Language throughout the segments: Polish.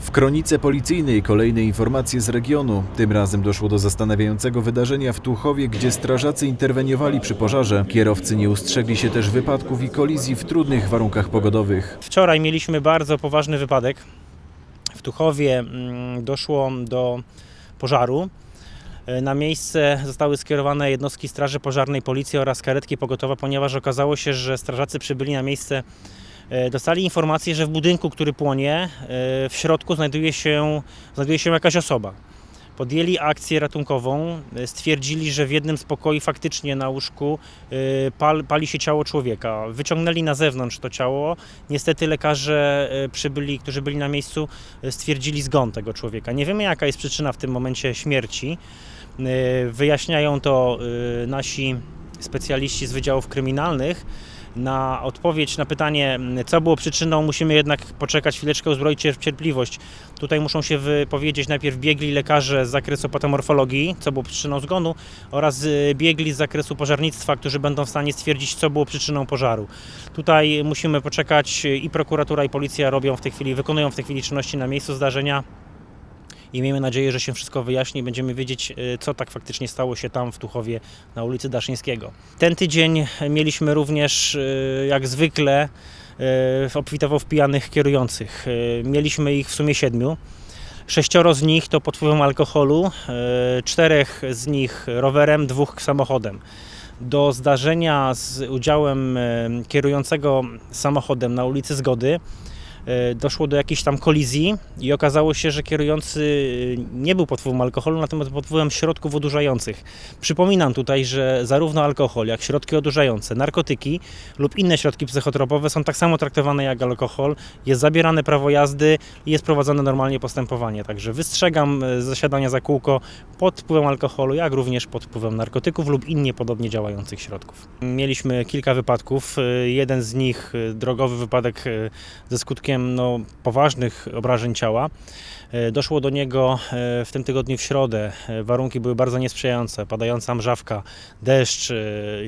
W kronice policyjnej kolejne informacje z regionu. Tym razem doszło do zastanawiającego wydarzenia w Tuchowie, gdzie strażacy interweniowali przy pożarze. Kierowcy nie ustrzegli się też wypadków i kolizji w trudnych warunkach pogodowych. Wczoraj mieliśmy bardzo poważny wypadek. W Tuchowie mm, doszło do pożaru. E, Na miejsce zostały skierowane jednostki Straży Pożarnej, Policji oraz karetki pogotowa, ponieważ okazało się, że strażacy przybyli na miejsce, dostali informację, że w budynku, który płonie, e, w środku znajduje się, znajduje się jakaś osoba. Podjęli akcję ratunkową, e, stwierdzili, że w jednym z pokoi faktycznie na łóżku e, pal, pali się ciało człowieka. Wyciągnęli na zewnątrz to ciało. Niestety lekarze e, przybyli, którzy byli na miejscu, e, stwierdzili zgon tego człowieka. Nie wiemy jaka jest przyczyna w tym momencie śmierci. E, Wyjaśniają to e, nasi specjaliści z wydziałów kryminalnych. Na odpowiedź na pytanie, co było przyczyną, musimy jednak poczekać chwileczkę, uzbroić się w cierpliwość. Tutaj muszą się wypowiedzieć najpierw biegli lekarze z zakresu patomorfologii, co było przyczyną zgonu, oraz y, biegli z zakresu pożarnictwa, którzy będą w stanie stwierdzić, co było przyczyną pożaru. Tutaj musimy poczekać y, i prokuratura, i policja robią w tej chwili, wykonują w tej chwili czynności na miejscu zdarzenia. I miejmy nadzieję, że się wszystko wyjaśni i będziemy wiedzieć, y, co tak faktycznie stało się tam w Tuchowie na ulicy Daszyńskiego. Ten tydzień mieliśmy również, y, jak zwykle, y, obfitował w pijanych kierujących. Mieliśmy ich w sumie siedmiu. Sześcioro z nich to pod wpływem alkoholu, czterech z nich rowerem, dwóch samochodem. Do zdarzenia z udziałem kierującego samochodem na ulicy Zgody e, doszło do jakiejś tam kolizji i okazało się, że kierujący e, nie był pod wpływem alkoholu, natomiast pod wpływem środków odurzających. Przypominam tutaj, że zarówno alkohol, jak środki odurzające, narkotyki lub inne środki psychotropowe są tak samo traktowane jak alkohol. Jest zabierane prawo jazdy i jest prowadzone normalnie postępowanie. Także wystrzegam e, zasiadania za kółko pod wpływem alkoholu, jak również pod wpływem narkotyków lub innie podobnie działających środków. Mieliśmy kilka wypadków. E, Jeden z nich, e, drogowy wypadek e, ze skutkiem no, poważnych obrażeń ciała. E, Doszło do niego e, w tym tygodniu w środę. E, Warunki były bardzo niesprzyjające. Padająca mrzawka, deszcz,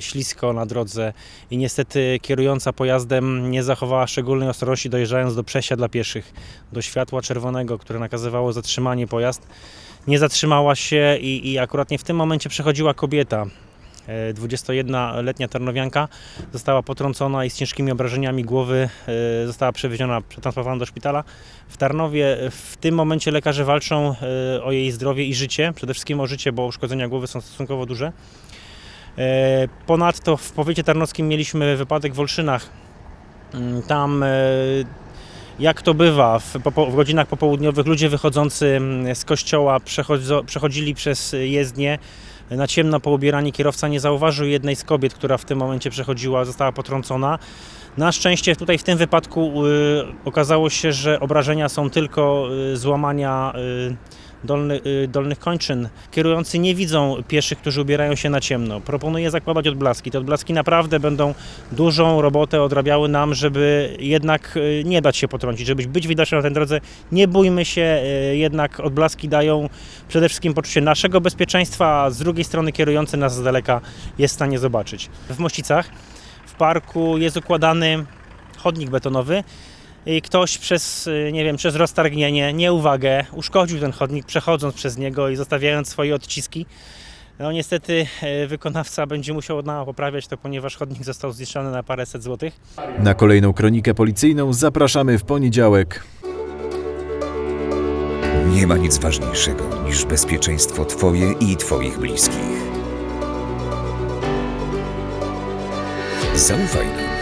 ślisko na drodze i niestety kierująca pojazdem nie zachowała szczególnej ostrożności dojeżdżając do przejścia dla pieszych, do światła czerwonego, które nakazywało zatrzymanie pojazd. Nie zatrzymała się i, i akurat w tym momencie przechodziła kobieta. E, 21-letnia tarnowianka została potrącona i z ciężkimi obrażeniami głowy e, została przewieziona, przetransportowana do szpitala. W Tarnowie w tym momencie lekarze walczą e, o jej zdrowie i życie, przede wszystkim o życie, bo uszkodzenia głowy są stosunkowo duże. E, Ponadto w powiecie tarnowskim mieliśmy wypadek w Olszynach. Mm, Tam, e, jak to bywa, w, w godzinach popołudniowych ludzie wychodzący mm, z kościoła przechodzili przez jezdnię. Na ciemno poubierani kierowca nie zauważył jednej z kobiet, która w tym momencie przechodziła, została potrącona. Na szczęście tutaj w tym wypadku y, okazało się, że obrażenia są tylko y, złamania y, dolny, y, dolnych kończyn. Kierujący nie widzą pieszych, którzy ubierają się na ciemno. Proponuję zakładać odblaski. Te odblaski naprawdę będą dużą robotę odrabiały nam, żeby jednak y, nie dać się potrącić, żeby być widocznym na tej drodze. Nie bójmy się, y, jednak odblaski dają przede wszystkim poczucie naszego bezpieczeństwa, a z drugiej strony kierujący nas z daleka jest w stanie zobaczyć. W Mościcach w parku jest układany chodnik betonowy i ktoś przez, y, nie wiem, przez roztargnienie, nieuwagę uszkodził ten chodnik przechodząc przez niego i zostawiając swoje odciski. No niestety y, wykonawca będzie musiał od nowa poprawiać to, ponieważ chodnik został zniszczony na paręset złotych. Na kolejną kronikę policyjną zapraszamy w poniedziałek. Nie ma nic ważniejszego niż bezpieczeństwo Twoje i Twoich bliskich. Zaufaj nam